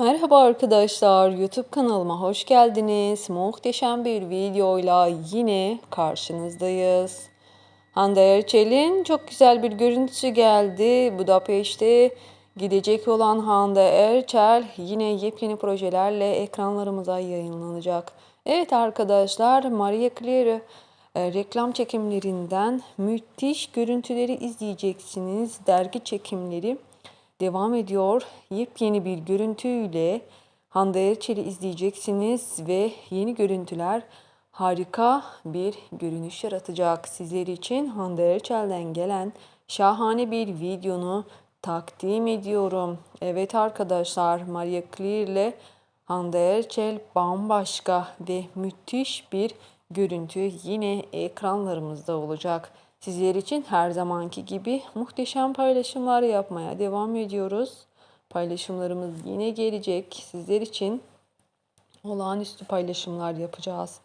Merhaba arkadaşlar, YouTube kanalıma hoş geldiniz. Muhteşem bir videoyla yine karşınızdayız. Hande Erçel'in çok güzel bir görüntüsü geldi. Budapeşte gidecek olan Hande Erçel yine yepyeni projelerle ekranlarımıza yayınlanacak. Evet arkadaşlar, Maria Clara e, reklam çekimlerinden müthiş görüntüleri izleyeceksiniz. Dergi çekimleri devam ediyor. Yepyeni bir görüntüyle Hande Erçel'i izleyeceksiniz ve yeni görüntüler harika bir görünüş yaratacak. Sizler için Hande Erçel'den gelen şahane bir videonu takdim ediyorum. Evet arkadaşlar Maria Clear ile Hande Erçel bambaşka ve müthiş bir görüntü yine ekranlarımızda olacak. Sizler için her zamanki gibi muhteşem paylaşımlar yapmaya devam ediyoruz. Paylaşımlarımız yine gelecek. Sizler için olağanüstü paylaşımlar yapacağız.